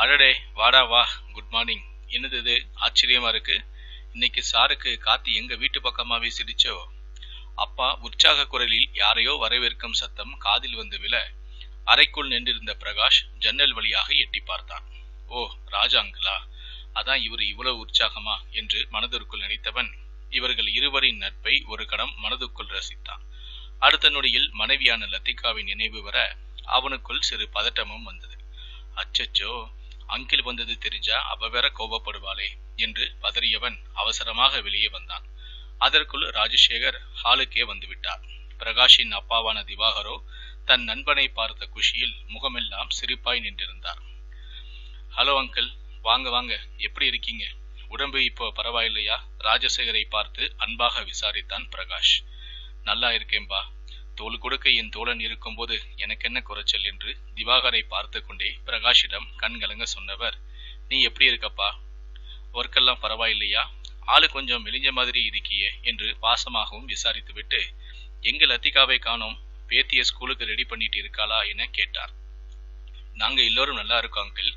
அடடே வாடா வா. குட் மார்னிங் என்னது இது? ஆச்சரியமா இருக்கு. இன்னைக்கு சாருக்கு காத்தி எங்க வீட்டு பக்கமாவே சிரிச்சோ? அப்பா உற்சாக குரலில் யாரையோ வரவேற்கும் சத்தம் காதில் வந்து விழ அறைக்குள் நின்றிருந்த பிரகாஷ் ஜன்னல் வழியாக எட்டி பார்த்தான். ஓ ராஜாங்களா அதான் இவர் இவ்வளவு உற்சாகமா என்று மனதிற்குள் நினைத்தவன் இவர்கள் இருவரின் நட்பை ஒரு கணம் மனதுக்குள் ரசித்தான். அடுத்த நொடியில் மனைவியான லத்திகாவின் நினைவு வர அவனுக்குள் சிறு பதட்டமும் வந்தது. அச்சச்சோ அங்கிள் வந்தது தெரிஞ்சா அவ வேற கோபப்படுவாளே என்று பதறியவன் அவசரமாக வெளியே வந்தான். அதற்குள் ராஜசேகர் ஹாலுக்கே வந்துவிட்டார். பிரகாஷின் அப்பாவான திவாகரோ தன் நண்பனை பார்த்த குஷியில் முகமெல்லாம் சிரிப்பாய் நின்றிருந்தார். ஹலோ அங்கிள் வாங்க வாங்க எப்படி இருக்கீங்க? உடம்பு இப்போ பரவாயில்லையா? ராஜசேகரை பார்த்து அன்பாக விசாரித்தான் பிரகாஷ். நல்லா இருக்கேன்பா தோல் கொடுக்க என் தோழன் இருக்கும்போது எனக்கு என்ன குறைச்சல் என்று திவாகரை பார்த்து கொண்டே பிரகாஷிடம் கண்கலங்க சொன்னவர் நீ எப்படி இருக்கப்பா? ஒர்க்கெல்லாம் பரவாயில்லையா? ஆளு கொஞ்சம் மெலிஞ்ச மாதிரி இருக்கியே என்று பாசமாகவும் விசாரித்துவிட்டு எங்க லத்திகாவை காணோம். பேத்திய ஸ்கூலுக்கு ரெடி பண்ணிட்டு இருக்காளா? என கேட்டார். நாங்க எல்லோரும் நல்லா இருக்கோம் அங்கிள்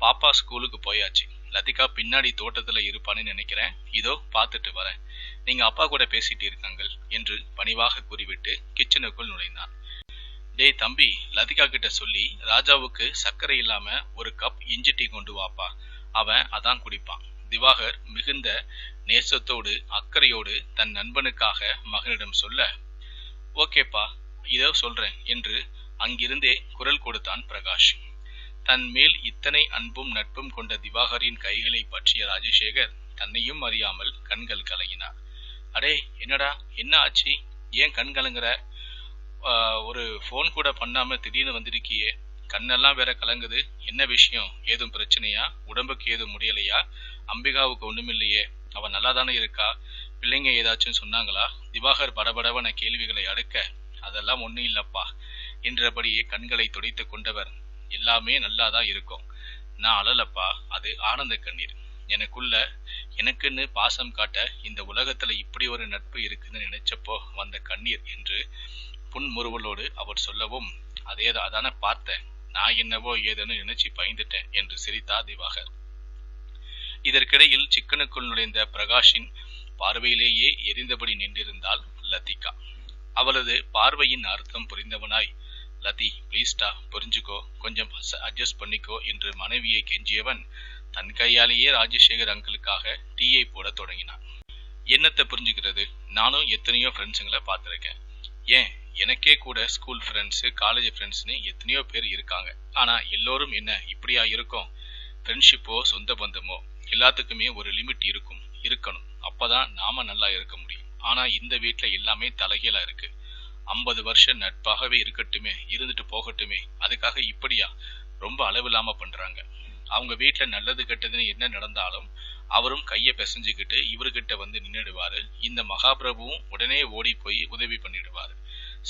பாப்பா ஸ்கூலுக்கு போயாச்சு. லத்திகா பின்னாடி தோட்டத்துல இருப்பான்னு நினைக்கிறேன். இதோ பார்த்துட்டு வரேன். நீங்க அப்பா கூட பேசிட்டு இருக்காங்கள் என்று பணிவாக கூறிவிட்டு கிச்சனுக்குள் நுழைந்தான். டேய் தம்பி லதிகா கிட்ட சொல்லி ராஜாவுக்கு சர்க்கரை இல்லாம ஒரு கப் இஞ்சி டீ கொண்டு வாப்பா. அவன் அதான் குடிப்பான். திவாகர் மிகுந்த நேசத்தோடு அக்கறையோடு தன் நண்பனுக்காக மகனிடம் சொல்ல ஓகேப்பா இதோ சொல்றேன் என்று அங்கிருந்தே குரல் கொடுத்தான் பிரகாஷ். தன் மேல் இத்தனை அன்பும் நட்பும் கொண்ட திவாகரின் கைகளை பற்றிய ராஜசேகர் தன்னையும் அறியாமல் கண்கள் கலங்கினார். அடே என்னடா என்ன ஆச்சு? ஏன் கண் கலங்குற? ஒரு ஃபோன் கூட பண்ணாம திடீர்னு வந்திருக்கியே. கண்ணெல்லாம் வேற கலங்குது. என்ன விஷயம்? ஏதும் பிரச்சனையா? உடம்புக்கு ஏதும் முடியலையா? அம்பிகாவுக்கு ஒண்ணுமில்லையே. அவ நல்லா தானே இருக்கா? பிள்ளைங்க ஏதாச்சும் சொன்னாங்களா? திவாகர் படபடவன கேள்விகளை அடுக்க அதெல்லாம் ஒன்றும் இல்லப்பா என்றபடியே கண்களை துடைத்து கொண்டவர். எல்லாமே நல்லாதான் இருக்கும். நான் அழலப்பா. அது ஆனந்த கண்ணீர். எனக்குள்ள எனக்குன்னு பாசம் காட்ட இந்த உலகத்துல இப்படி ஒரு நட்பு இருக்குன்னு நினைச்சப்போ வந்த கண்ணீர் என்று புன்முறுவலோடு அவர் சொல்லவும் அதேதான் அதானே பார்த்தேன். நான் என்னவோ ஏதேன்னு நினைச்சு பயந்துட்டேன் என்று சிரித்தா திவாகர். இதற்கிடையில் சிக்கனுக்குள் நுழைந்த பிரகாஷின் பார்வையிலேயே எரிந்தபடி நின்றிருந்தாள் லத்திகா அவளது பார்வையின் அர்த்தம் புரிந்தவனாய் லதி ப்ளீஸ்டா புரிஞ்சுக்கோ கொஞ்சம் அட்ஜஸ்ட் பண்ணிக்கோ என்று மனைவியை கெஞ்சியவன் தன் கையாலேயே ராஜசேகர் அங்கிளுக்காக டீயை போட தொடங்கினான். என்னத்தை புரிஞ்சுக்கிறது? நானும் எத்தனையோ ஃப்ரெண்ட்ஸுங்களை பார்த்துருக்கேன். ஏன்? எனக்கே கூட ஸ்கூல் ஃப்ரெண்ட்ஸு காலேஜ் ஃப்ரெண்ட்ஸ்னு எத்தனையோ பேர் இருக்காங்க. ஆனால் எல்லோரும் என்ன இப்படியா இருக்கும்? ஃப்ரெண்ட்ஷிப்போ சொந்த பந்தமோ? எல்லாத்துக்குமே ஒரு லிமிட் இருக்கும் இருக்கணும். அப்போதான் நாம நல்லா இருக்க முடியும். ஆனால் இந்த வீட்டில் எல்லாமே தலைகீழாக இருக்கு. ஐம்பது வருஷம் நட்பாகவே இருக்கட்டுமே இருந்துட்டு போகட்டுமே அதுக்காக இப்படியா? ரொம்ப அளவில்லாமல் பண்ணுறாங்க அவங்க வீட்டில் நல்லது கெட்டதுன்னு என்ன நடந்தாலும் அவரும் கையை பிசைஞ்சுக்கிட்டு இவர்கிட்ட வந்து நின்றுடுவார் இந்த மகாபிரபுவும் உடனே ஓடி போய் உதவி பண்ணிடுவாரு.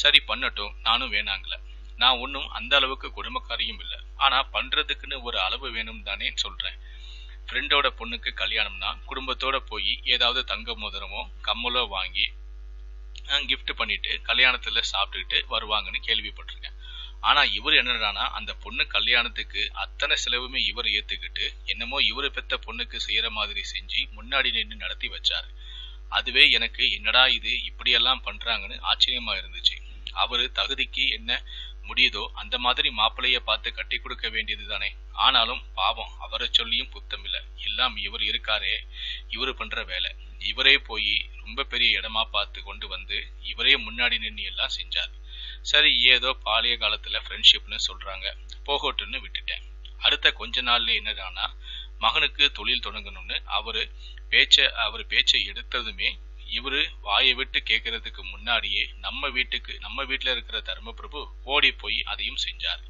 சரி பண்ணட்டும். நானும் வேணாங்கள நான் ஒன்றும் அந்த அளவுக்கு குடும்பக்காரியும் இல்லை. ஆனால் பண்ணுறதுக்குன்னு ஒரு அளவு வேணும் தானே சொல்கிறேன் ஃப்ரெண்டோட பொண்ணுக்கு கல்யாணம்னா குடும்பத்தோட போய் ஏதாவது தங்க மோதிரமோ கம்மலோ வாங்கி கிஃப்ட் பண்ணிட்டு கல்யாணத்தில் சாப்பிட்டுக்கிட்டு வருவாங்கன்னு கேள்விப்பட்டிருக்கேன். ஆனா இவர் என்னடானா அந்த பொண்ணு கல்யாணத்துக்கு அத்தனை செலவுமே இவர் ஏத்துக்கிட்டு என்னமோ இவரு பெத்த பொண்ணுக்கு செய்யற மாதிரி செஞ்சு முன்னாடி நின்று நடத்தி வச்சாரு. அதுவே எனக்கு என்னடா இது இப்படியெல்லாம் பண்றாங்கன்னு ஆச்சரியமா இருந்துச்சு. அவரு தகுதிக்கு என்ன முடியுதோ அந்த மாதிரி மாப்பிள்ளைய பார்த்து கட்டி கொடுக்க வேண்டியது தானே. ஆனாலும் பாவம் அவரை சொல்லியும் குத்தம் இல்ல. எல்லாம் இவர் இருக்காரே இவர் பண்ற வேலை. இவரே போய் ரொம்ப பெரிய இடமா பார்த்து கொண்டு வந்து இவரே முன்னாடி நின்று எல்லாம் செஞ்சார். சரி ஏதோ பாலிய காலத்துல ஃப்ரெண்ட்ஷிப்னு சொல்றாங்க. போகட்டுன்னு விட்டுட்டேன். அடுத்த கொஞ்ச நாள்ல என்னடானா மகனுக்கு தொழில் தொடங்கணும்னு அவரு பேச்ச அவர் பேச்சை எடுத்ததுமே இவரு வாயை விட்டு கேட்கறதுக்கு முன்னாடியே நம்ம வீட்டுக்கு நம்ம வீட்டுல இருக்கிற தர்மபிரபு ஓடி போய் அதையும் செஞ்சார்.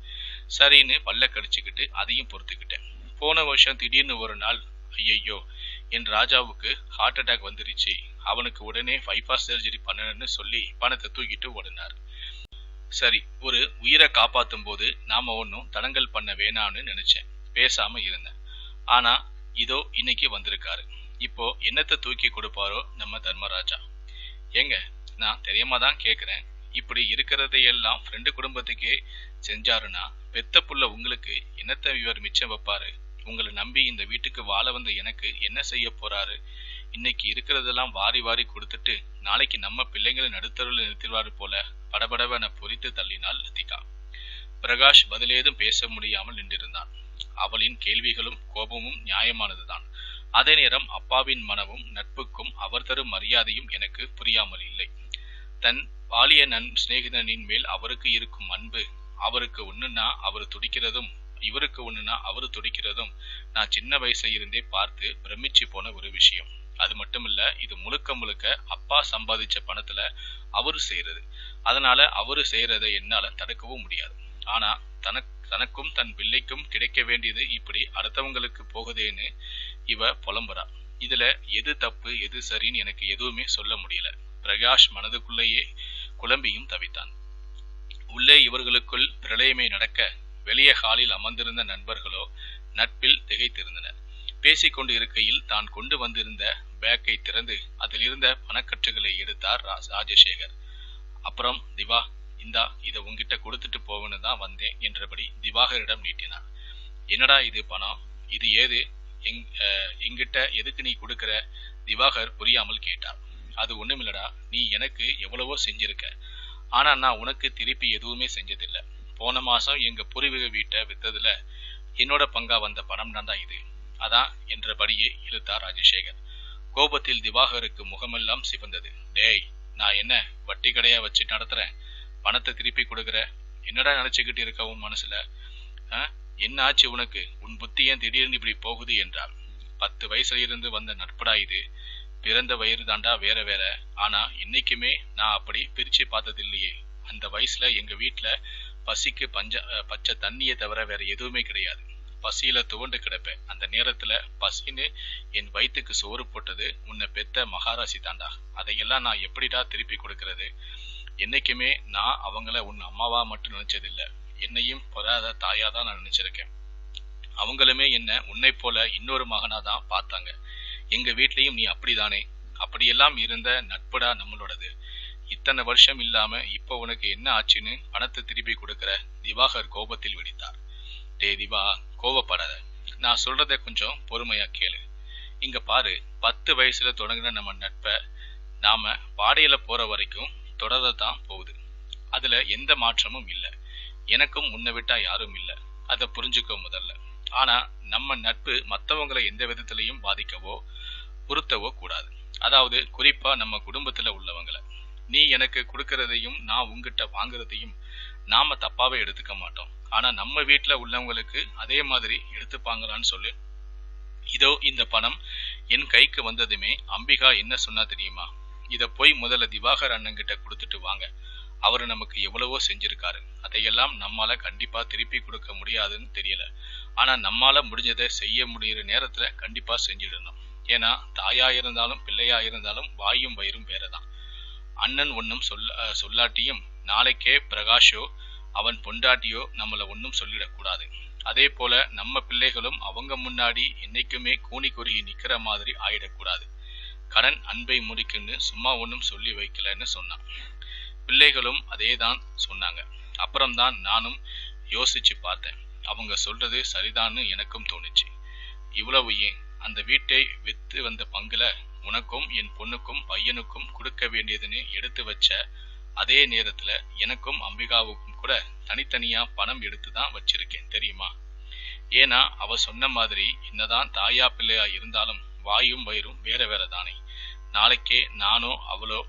சரின்னு பல்ல கடிச்சுக்கிட்டு அதையும் பொறுத்துக்கிட்டேன். போன வருஷம் திடீர்னு ஒரு நாள் ஐயையோ என் ராஜாவுக்கு ஹார்ட் அட்டாக் வந்துருச்சு. அவனுக்கு உடனே பைபாஸ் சர்ஜரி பண்ணணும்னு சொல்லி பணத்தை தூக்கிட்டு ஓடினார். சரி ஒரு உயிரை காப்பாத்தும் போது நாம ஒன்றும் தடங்கல் பண்ண வேணாம்னு நினைச்சேன். பேசாம இருந்தேன். ஆனா இதோ இன்னைக்கு வந்திருக்காரு. இப்போ என்னத்தை தூக்கி கொடுப்பாரோ நம்ம தர்மராஜா? ஏங்க நான் தெரியாம தான் கேக்குறேன். இப்படி இருக்கிறதையெல்லாம் ஃப்ரெண்டு குடும்பத்துக்கே செஞ்சாருன்னா பெத்த புள்ள உங்களுக்கு என்னத்தை இவர் மிச்சம் வைப்பாரு? உங்களை நம்பி இந்த வீட்டுக்கு வாழ வந்த எனக்கு என்ன செய்ய போறாரு? இன்னைக்கு இருக்கிறதெல்லாம் வாரி வாரி கொடுத்துட்டு நாளைக்கு நம்ம பிள்ளைங்களை நடுத்தருவில் நிறுத்திடுவாரு போல. படபடவென பொறித்து தள்ளினாள் லதிகா. பிரகாஷ் பதிலேதும் பேச முடியாமல் நின்றிருந்தான். அவளின் கேள்விகளும் கோபமும் நியாயமானதுதான். அதே நேரம் அப்பாவின் மனமும் நட்புக்கும் அவர் தரும் மரியாதையும் எனக்கு புரியாமல் இல்லை. தன் பாலிய நன் சிநேகிதனின் மேல் அவருக்கு இருக்கும் அன்பு அவருக்கு ஒண்ணுன்னா அவர் துடிக்கிறதும் இவருக்கு ஒண்ணுன்னா அவரு துடிக்கிறதும் நான் சின்ன வயசுல இருந்தே பார்த்து பிரமிச்சு போன ஒரு விஷயம். அது மட்டும் இல்ல இது முழுக்க முழுக்க அப்பா சம்பாதிச்ச பணத்துல அவரு செய்யறது. அதனால அவரு செய்யறதை என்னால தடுக்கவும் முடியாது. ஆனா தனக்கு தனக்கும் தன் பிள்ளைக்கும் கிடைக்க வேண்டியது இப்படி அடுத்தவங்களுக்கு போகுதேன்னு இவ புலம்புறா. இதுல எது தப்பு எது சரின்னு எனக்கு எதுவுமே சொல்ல முடியல. பிரகாஷ் மனதுக்குள்ளேயே குழம்பியும் தவித்தான். உள்ளே இவர்களுக்குள் பிரளயமே நடக்க வெளியே ஹாலில் அமர்ந்திருந்த நண்பர்களோ நட்பில் திகைத்திருந்தனர். பேசிக்கொண்டு இருக்கையில் தான் கொண்டு வந்திருந்த பேக்கை திறந்து அதிலிருந்த பணக்கற்றுகளை பணக்கட்டுகளை எடுத்தார் ரா- ராஜசேகர். அப்புறம் திவா இந்தா இதை உங்ககிட்ட கொடுத்துட்டு போவன்னு தான் வந்தேன் என்றபடி திவாகரிடம் நீட்டினான் என்னடா இது பணம்? இது ஏது? எங் எங்கிட்ட எதுக்கு நீ கொடுக்கிற? திவாகர் புரியாமல் கேட்டார். அது ஒண்ணுமில்லடா நீ எனக்கு எவ்வளவோ செஞ்சிருக்க. ஆனா நான் உனக்கு திருப்பி எதுவுமே செஞ்சதில்லை. போன மாசம் எங்க பூர்வீக வீட்டை வித்ததுல என்னோட பங்கா வந்த பணம் தான் இது. அதான் என்றபடியே இழுத்தார் ராஜசேகர். கோபத்தில் திவாகருக்கு முகமெல்லாம் சிவந்தது. டேய் நான் என்ன வட்டி கடையா வச்சு நடத்துறேன்? பணத்தை திருப்பி கொடுக்குற? என்னடா நினைச்சுக்கிட்டு இருக்க உன் மனசுல? ஆ? என்ன ஆச்சு உனக்கு? உன் புத்தி ஏன் திடீர்னு இப்படி போகுது என்றார் பத்து வயசுல இருந்து வந்த நட்படா இது? பிறந்த வயிறு தாண்டா வேற வேற. ஆனா இன்னைக்குமே நான் அப்படி பிரிச்சு பார்த்தது இல்லையே அந்த வயசுல எங்க வீட்டுல பசிக்கு பஞ்ச பச்சை தண்ணியை தவிர வேற எதுவுமே கிடையாது. பசியில துவண்டு கிடப்பேன். அந்த நேரத்துல பசின்னு என் வயிற்றுக்கு சோறு போட்டது உன்னை பெத்த மகாராசி தாண்டா. அதையெல்லாம் நான் எப்படிடா திருப்பி கொடுக்கறது? என்னைக்குமே நான் அவங்கள உன் அம்மாவா மட்டும் நினைச்சதில்ல. என்னையும் பொறாத தாயா தான் நான் நினைச்சிருக்கேன். அவங்களுமே என்ன உன்னை போல இன்னொரு மகனா தான் பார்த்தாங்க. எங்க வீட்லயும் நீ அப்படிதானே. அப்படியெல்லாம் இருந்த நட்புடா நம்மளோடது. இத்தனை வருஷம் இல்லாம இப்ப உனக்கு என்ன ஆச்சுன்னு பணத்தை திருப்பி கொடுக்கிற திவாகர் கோபத்தில் வெடித்தார். டே திவா கோவப்படாத. நான் சொல்றத கொஞ்சம் பொறுமையா கேளு. இங்க பாரு பத்து வயசுல தொடங்கின நம்ம நட்பை நாம பாடையில போற வரைக்கும் தொடரதான் போகுது. அதுல எந்த மாற்றமும் இல்லை. எனக்கும் உன்னை விட்டா யாரும் இல்லை. அதை புரிஞ்சுக்கோ முதல்ல. ஆனா நம்ம நட்பு மற்றவங்களை எந்த விதத்திலையும் பாதிக்கவோ பொருத்தவோ கூடாது. அதாவது குறிப்பா நம்ம குடும்பத்துல உள்ளவங்களை. நீ எனக்கு கொடுக்கறதையும் நான் உங்ககிட்ட வாங்குறதையும் நாம தப்பாவே எடுத்துக்க மாட்டோம். ஆனா நம்ம வீட்டில் உள்ளவங்களுக்கு அதே மாதிரி எடுத்துப்பாங்களான்னு சொல்லு. இதோ இந்த பணம் என் கைக்கு வந்ததுமே அம்பிகா என்ன சொன்னா தெரியுமா? இத போய் முதல்ல திவாகர் அண்ணன் கிட்ட கொடுத்துட்டு வாங்க. அவர் நமக்கு எவ்வளவோ செஞ்சிருக்காரு. அதையெல்லாம் நம்மால கண்டிப்பா திருப்பி கொடுக்க முடியாதுன்னு தெரியல. ஆனா நம்மால முடிஞ்சதை செய்ய முடியிற நேரத்துல கண்டிப்பா செஞ்சிடணும். ஏன்னா தாயா இருந்தாலும் பிள்ளையா இருந்தாலும் வாயும் வயிறும் வேறதான். அண்ணன் ஒன்னும் சொல்ல சொல்லாட்டியும் நாளைக்கே பிரகாஷோ அவன் பொண்டாட்டியோ நம்மள ஒன்றும் சொல்லிடக்கூடாது. அதே போல நம்ம பிள்ளைகளும் அவங்க முன்னாடி என்னைக்குமே கூனி குறுகி நிக்கிற மாதிரி ஆயிடக்கூடாது. கடன் அன்பை முடிக்குன்னு சும்மா ஒன்றும் சொல்லி வைக்கலன்னு சொன்னான். பிள்ளைகளும் அதேதான் சொன்னாங்க. அப்புறம்தான் நானும் யோசிச்சு பார்த்தேன். அவங்க சொல்றது சரிதான்னு எனக்கும் தோணுச்சு. இவ்வளவு ஏன்? அந்த வீட்டை வித்து வந்த பங்குல உனக்கும் என் பொண்ணுக்கும் பையனுக்கும் கொடுக்க வேண்டியதுன்னு எடுத்து வச்ச அதே நேரத்துல எனக்கும் அம்பிகாவுக்கும் கூட தனித்தனியா பணம் எடுத்து தான் வச்சிருக்கேன் தெரியுமா? ஏன்னா அவ சொன்ன மாதிரி என்னதான் தாயா பிள்ளையா இருந்தாலும் வாயும் வயிறும் வேற வேற தானே நாளைக்கே நானோ அவளோ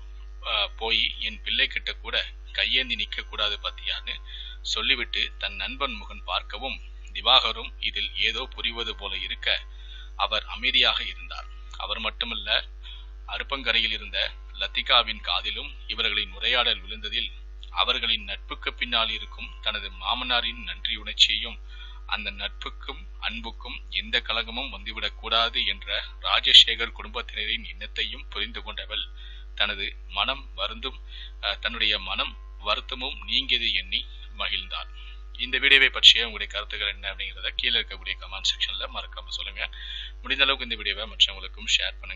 போய் என் பிள்ளை கிட்ட கூட கையேந்தி நிக்க கூடாது பத்தியான்னு சொல்லிவிட்டு தன் நண்பன் முகன் பார்க்கவும் திவாகரும் இதில் ஏதோ புரிவது போல இருக்க அவர் அமைதியாக இருந்தார். அவர் மட்டுமல்ல அருப்பங்கரையில் இருந்த லத்திகாவின் காதிலும் இவர்களின் உரையாடல் விழுந்ததில் அவர்களின் நட்புக்கு பின்னால் இருக்கும் தனது மாமனாரின் நன்றி உணர்ச்சியையும் அந்த நட்புக்கும் அன்புக்கும் எந்த கலகமும் வந்துவிடக் கூடாது என்ற ராஜசேகர் குடும்பத்தினரின் எண்ணத்தையும் புரிந்து கொண்டவள். தனது மனம் வருந்தும் தன்னுடைய மனம் வருத்தமும் நீங்கியது எண்ணி மகிழ்ந்தாள். இந்த வீடியோவை பற்றிய உங்களுடைய கருத்துக்கள் என்ன அப்படிங்கிறத கீழே இருக்கக்கூடிய கமெண்ட் செக்ஷன்ல மறக்காம சொல்லுங்க. முடிந்த அளவுக்கு இந்த வீடியோவை மற்றவங்களுக்கும் ஷேர் பண்ணுங்க.